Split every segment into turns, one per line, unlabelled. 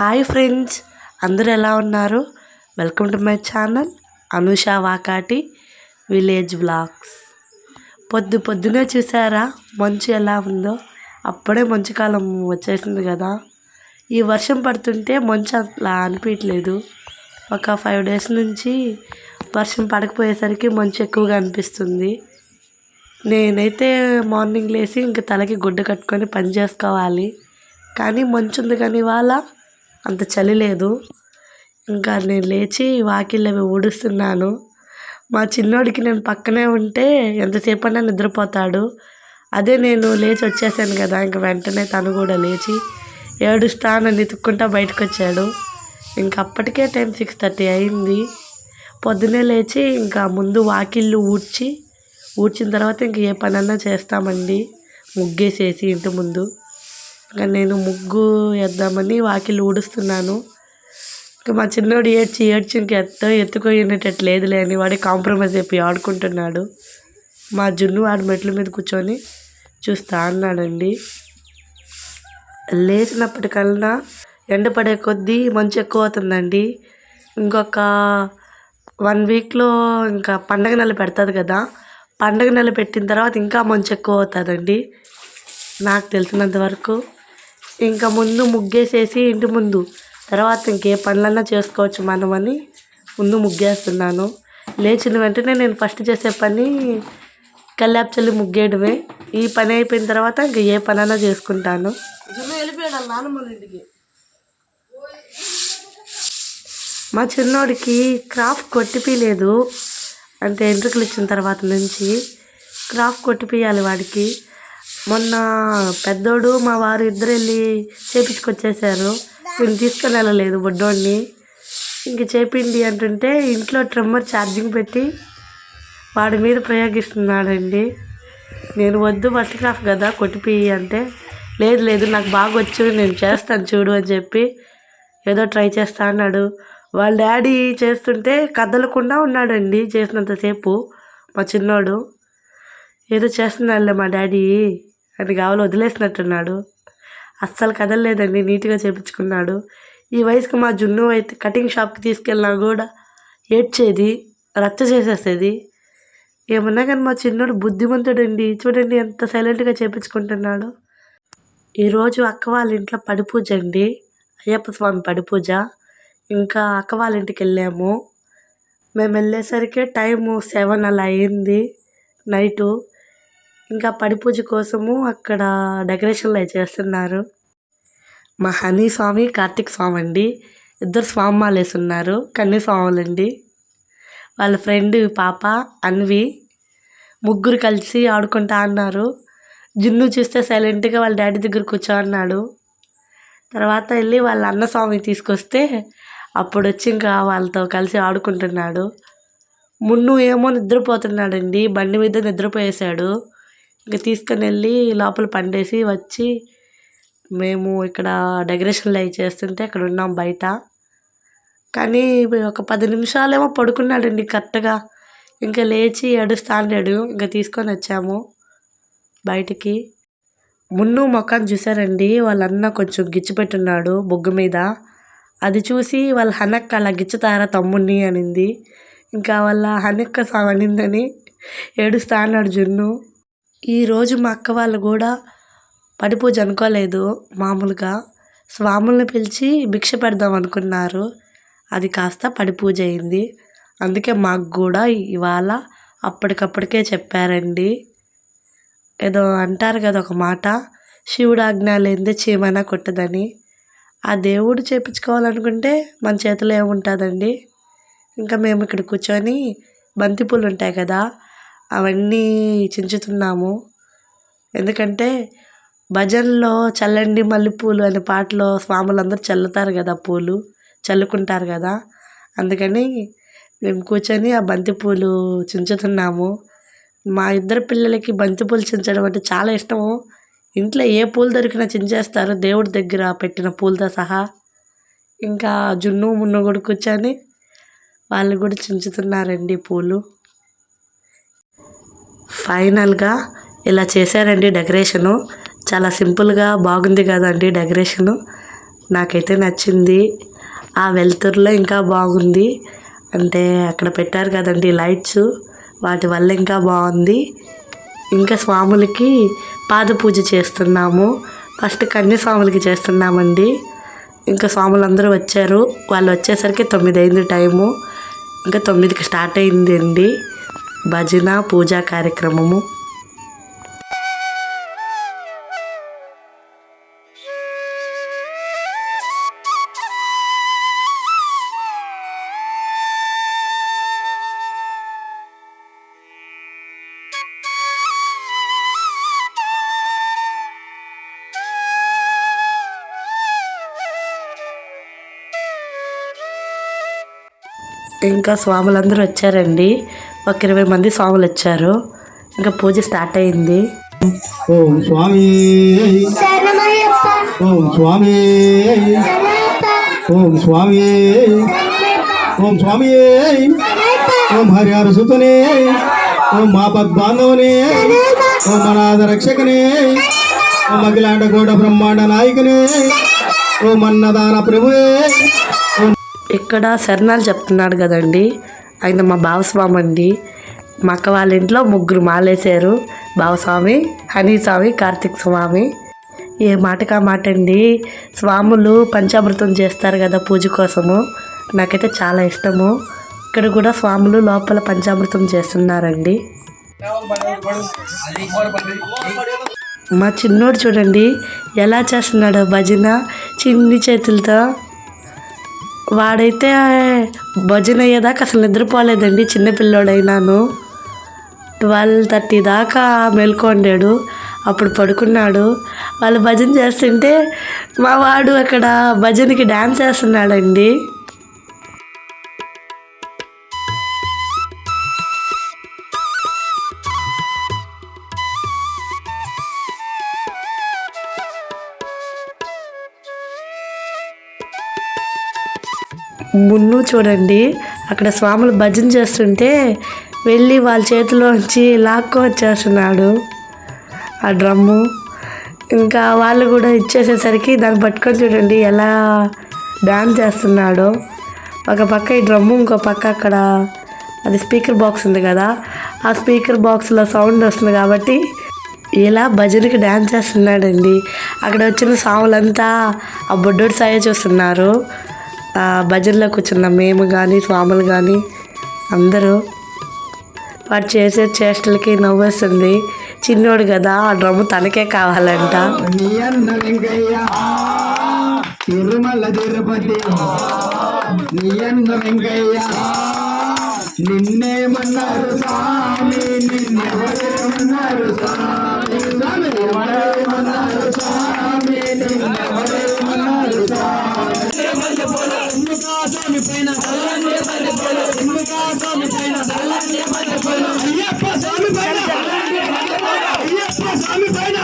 Hi friends అందరూ ఎలా ఉన్నారు? Welcome to my channel Anusha Vakati village vlogs. పొద్దు పొద్దునే చూసారా మంచు ఎలా ఉందో? అప్పుడే మంచు కాలం వచ్చేసింది కదా. ఈ వర్షం పడుతుంటే మంచు అట్లా అనిపించలేదు ఒక ఫైవ్ డేస్ నుంచి వర్షం పడకపోయేసరికి మంచు ఎక్కువగా అనిపిస్తుంది. నేనైతే మార్నింగ్ లేచి ఇంక తలకి గుడ్డ కట్టుకొని పని చేసుకోవాలి. కానీ మంచు ఉంది కానీ ఇవాళ అంత చలి లేదు. ఇంకా నేను లేచి వాకిళ్ళు అవి ఊడుస్తున్నాను. మా చిన్నోడికి నేను పక్కనే ఉంటే ఎంతసేపు నిద్రపోతాడు. అదే నేను లేచి వచ్చేసాను కదా ఇంక వెంటనే తను కూడా లేచి ఏడుస్తా నన్ను ఎత్తుక్కుంటా బయటకు వచ్చాడు ఇంక అప్పటికే టైం సిక్స్ థర్టీ అయింది. పొద్దున్నే లేచి ఇంకా ముందు వాకిళ్ళు ఊడ్చి ఊడ్చిన తర్వాత ఇంక ఏ పనన్నా చేస్తామండి. ముగ్గేసేసి ఇంటి ముందు. ఇంకా నేను ముగ్గు వేద్దామని వాకిలి ఊడుస్తున్నాను. ఇంకా మా చిన్నోడు ఏడ్చి ఏడ్చి ఇంక ఎత్త ఎత్తుకోనేటట్టు లేదులే అని వాడి కాంప్రమైజ్ అయిపోయి ఆడుకుంటున్నాడు. మా జున్ను వాడి మెట్ల మీద కూర్చొని చూస్తా అన్నాడండి. లేచినప్పటికల్లా ఎండ పడే కొద్దీ మంచు ఎక్కువ అవుతుందండి ఇంకొక వన్ వీక్లో ఇంకా పండగ నెల పెడుతుంది కదా పండగ నెల పెట్టిన తర్వాత ఇంకా మంచు ఎక్కువ అవుతుందండి నాకు తెలిసినంత వరకు ఇంకా ముందు ముగ్గేసేసి ఇంటి ముందు. తర్వాత ఇంకే పనులన్నా చేసుకోవచ్చు మనం అని ముందు ముగ్గేస్తున్నాను. లేచిన వెంటనే నేను ఫస్ట్ చేసే పని కల్లాపు చల్లి ముగ్గేయడమే. ఈ పని అయిపోయిన తర్వాత ఇంకా ఏ పనైనా చేసుకుంటాను. మా చిన్నోడికి క్రాఫ్ట్ కొట్టిపిలేదు అంటే ఎంట్రుకలు ఇచ్చిన తర్వాత నుంచి క్రాఫ్ట్ కొట్టిపియాలి వాడికి. మొన్న పెద్దోడు మా వారు ఇద్దరు వెళ్ళి చేపించుకొచ్చేసారు. నేను తీసుకొని వెళ్ళలేదు బుడ్డోడిని. ఇంక చేపిండి అంటుంటే ఇంట్లో ట్రిమ్మర్ ఛార్జింగ్ పెట్టి వాడి మీద ప్రయోగిస్తున్నాడండి. నేను వద్దు ఫస్ట్ క్రాఫ్ట్ కదా కొట్టిపి అంటే లేదు లేదు నాకు బాగా వచ్చు నేను చేస్తాను చూడు అని చెప్పి ఏదో ట్రై చేస్తా అన్నాడు. వాళ్ళ డాడీ చేస్తుంటే కదలకుండా ఉన్నాడండి చేసినంతసేపు మా చిన్నోడు. ఏదో చేస్తున్నాడులే మా డాడీ. అని కావాలి వదిలేసినట్టున్నాడు. అస్సలు కదలలేదండి నీట్గా చేపించుకున్నాడు. ఈ వయసుకి మా జున్ను అయితే కటింగ్ షాప్కి తీసుకెళ్ళినా కూడా ఏడ్చేది రచ్చ చేసేసేది. ఏమన్నా కానీ మా చిన్నోడు బుద్ధిమంతుడండి. చూడండి ఎంత సైలెంట్గా చేపించుకుంటున్నాడు. ఈరోజు అక్క వాళ్ళ ఇంట్లో పడి పూజ అండి. అయ్యప్ప స్వామి పడి పూజ ఇంకా అక్క వాళ్ళ ఇంటికి వెళ్ళాము. మేము వెళ్ళేసరికి టైము సెవెన్ అలా అయింది. నైటు ఇంకా పడిపూజ కోసము అక్కడ డెకరేషన్లు అవి చేస్తున్నారు. మా హనీ స్వామి కార్తీక్ స్వామి అండి. ఇద్దరు స్వామిమాలు వేసున్నారు కన్నీ స్వాములండి వాళ్ళ ఫ్రెండ్ పాప అన్వి ముగ్గురు కలిసి ఆడుకుంటా అన్నారు. జున్ను చూస్తే సైలెంట్గా వాళ్ళ డాడీ దగ్గర కూర్చో అన్నాడు తర్వాత వెళ్ళి వాళ్ళ అన్న స్వామి తీసుకొస్తే అప్పుడు వచ్చి ఇంకా వాళ్ళతో కలిసి ఆడుకుంటున్నాడు. మున్ను ఏమో నిద్రపోతున్నాడండి. బండి మీద నిద్రపోయేశాడు. ఇంక తీసుకొని వెళ్ళి లోపల పండేసి వచ్చి మేము ఇక్కడ డెకరేషన్లు అవి చేస్తుంటే అక్కడ ఉన్నాం బయట. కానీ ఒక పది నిమిషాలేమో పడుకున్నాడండి కరెక్ట్గా. ఇంకా లేచి ఏడుస్తా అన్నాడు. ఇంకా తీసుకొని వచ్చాము బయటికి. మున్ను మొఖాన్ని చూసారండి వాళ్ళ అన్న కొంచెం గిచ్చిపెట్టున్నాడు బొగ్గు మీద. అది చూసి వాళ్ళ హనక్క అలా గిచ్చుతారా తమ్ముడిని అనింది. ఇంకా వాళ్ళ హనక్క సావనిందని ఏడుస్తా అన్నాడు జున్ను. ఈరోజు మా అక్క వాళ్ళు కూడా పడి పూజ అనుకోలేదు మామూలుగా. స్వాముల్ని పిలిచి భిక్ష పెడదాం అనుకున్నారు. అది కాస్త పడి పూజ అయింది. అందుకే మాకు కూడా ఇవాళ అప్పటికప్పటికే చెప్పారండి. ఏదో అంటారు కదా ఒక మాట శివుడు ఆజ్ఞ లేనిదే చీమైనా కొట్టదని. ఆ దేవుడు చేపించుకోవాలనుకుంటే మన చేతిలో ఏముంటుందండి? ఇంకా మేము ఇక్కడ కూర్చొని బంతిపూలు ఉంటాయి కదా అవన్నీ చించుతున్నాము. ఎందుకంటే భజనలో చల్లండి మల్లెపూలు అనే పాటలో స్వాములందరూ చల్లుతారు కదా పూలు చల్లుకుంటారు కదా. అందుకని మేము కూర్చొని ఆ బంతిపూలు చించుతున్నాము. మా ఇద్దరు పిల్లలకి బంతిపూలు చించడం అంటే చాలా ఇష్టము. ఇంట్లో ఏ పూలు దొరికినా చించేస్తారు. దేవుడి దగ్గర పెట్టిన పూలతో సహా. ఇంకా జున్ను మున్ను కూడా కూర్చొని వాళ్ళు కూడా చించుతున్నారండి పూలు. ఫైనల్గా ఇలా చేశారండి డెకరేషను. చాలా సింపుల్గా బాగుంది కదండి డెకరేషను. నాకైతే నచ్చింది. ఆ వెలుతురులో ఇంకా బాగుంది. అంటే అక్కడ పెట్టారు కదండి లైట్స్. వాటి వల్ల ఇంకా బాగుంది. ఇంకా స్వాములకి పాద పూజ చేస్తున్నాము. ఫస్ట్ కన్యస్వాములకి చేస్తున్నామండి. ఇంకా స్వాములు అందరూ వచ్చారు. వాళ్ళు వచ్చేసరికి తొమ్మిది అయింది టైము. ఇంకా తొమ్మిదికి స్టార్ట్ అయింది అండి భజన పూజా కార్యక్రమము. ఇంకా స్వాములందరూ వచ్చారండి. ఒక ఇరవై మంది స్వాములు వచ్చారు. ఇంకా పూజ స్టార్ట్ అయింది.
ఓం స్వామి. ఓం స్వామి. ఓం స్వామి. ఓం స్వామి. ఓం హరిహర సుతనే. ఓం మా పద్బాంధవనే ఓం అనాథ రక్షకనే. ఓం అఖిలాండ గోడ బ్రహ్మాండ నాయకనే. ఓం అన్నదాన ప్రభువే.
ఇక్కడ శరణాలు చెప్తున్నాడు కదండి. ఆయన మా భావస్వామి అండి మా అక్క వాళ్ళ ఇంట్లో ముగ్గురు మాలేశారు. భావస్వామి హనీ స్వామి కార్తీక్ స్వామి. ఏ మాటకా మాట అండి స్వాములు పంచామృతం చేస్తారు కదా పూజ కోసము. నాకైతే చాలా ఇష్టము. ఇక్కడ కూడా స్వాములు లోపల పంచామృతం చేస్తున్నారండి. మా చిన్నోడు చూడండి ఎలా చేస్తున్నాడో భజన. చిన్ని చేతులతో వాడైతే భజన అయ్యేదాకా అసలు నిద్రపోలేదండి చిన్నపిల్లోడైనాను. ట్వెల్వ్ థర్టీ దాకా మేల్కొండాడు. అప్పుడు పడుకున్నాడు. వాళ్ళు భజన చేస్తుంటే మా వాడు అక్కడ భజనకి డ్యాన్స్ చేస్తున్నాడండి మున్ను చూడండి. అక్కడ స్వాములు భజన చేస్తుంటే వెళ్ళి వాళ్ళ చేతిలోంచి లాక్కో వచ్చేస్తున్నాడు ఆ డ్రమ్ము. ఇంకా వాళ్ళు కూడా ఇచ్చేసేసరికి దాన్ని పట్టుకొని చూడండి ఎలా డ్యాన్స్ చేస్తున్నాడో. ఒక పక్క ఈ డ్రమ్ము ఇంకో పక్క అక్కడ అది స్పీకర్ బాక్స్ ఉంది కదా. ఆ స్పీకర్ బాక్స్లో సౌండ్ వస్తుంది కాబట్టి ఇలా భజనకి డ్యాన్స్ చేస్తున్నాడండి. అక్కడ వచ్చిన సాములంతా ఆ బొడ్డోడి సాయ చూస్తున్నారు. భజనలో కూర్చున్న మేము కానీ స్వాములు కానీ అందరూ వాడు చేసే చేష్టలకి నవ్వేస్తుంది. చిన్నోడు కదా ఆ డ్రమ్ము తనకే కావాలంట.
నీ అన్న వెంకయ్య తిరుమల తిరుపతి. నిన్నేమన్నారు స్వామి నిన్నెవరేమన్నారు స్వామి. స్వామి ఎవరేమన్నారు స్వామి నిన్నెవరేమన్నారు స్వామి. స్వామి పైన స్వామి పైన అయ్యప్ప స్వామి పైన అయ్యప్ప స్వామి పైన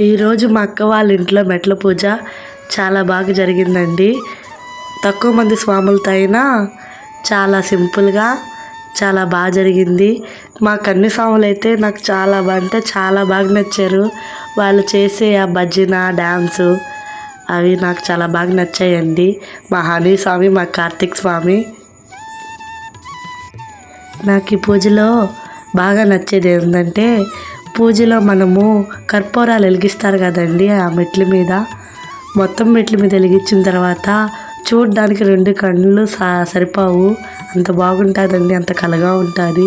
ఈరోజు మా అక్క వాళ్ళ ఇంట్లో మెట్ల పూజ చాలా బాగా జరిగిందండి. తక్కువ మంది స్వాములతో అయినా చాలా సింపుల్గా చాలా బాగా జరిగింది. మా కన్ని స్వాములు అయితే నాకు చాలా బాగా అంటే చాలా బాగా నచ్చారు. వాళ్ళు చేసే ఆ భజన డ్యాన్సు అవి నాకు చాలా బాగా నచ్చాయండి. మా హనీ స్వామి మా కార్తీక్ స్వామి నాకు ఈ పూజలో బాగా నచ్చేది ఏంటంటే పూజలో మనము కర్పూరాలు వెలిగిస్తారు కదండి ఆ మెట్ల మీద. మొత్తం మెట్ల మీద వెలిగించిన తర్వాత చూడడానికి రెండు కళ్ళు సరిపోవు. అంత బాగుంటుందండి అంత కలగా ఉంటుంది.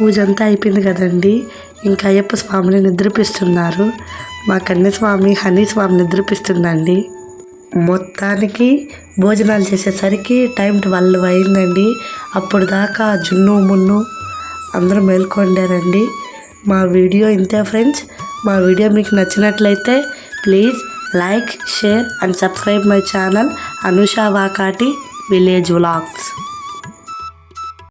పూజ అంతా అయిపోయింది కదండి. ఇంకా అయ్యప్ప స్వామిని నిద్రపిస్తున్నారు. మా కన్యస్వామి హనీ స్వామి నిద్రపిస్తుందండి. మొత్తానికి భోజనాలు చేసేసరికి టైం ట్వెల్వ్ అయిందండి. అప్పుడు దాకా జున్ను మున్ను అందరూ మేల్కొండారండి. మా వీడియో ఇంతే ఫ్రెండ్స్. మా వీడియో మీకు నచ్చినట్లయితే please like share and subscribe my channel Anusha Vakati village vlogs.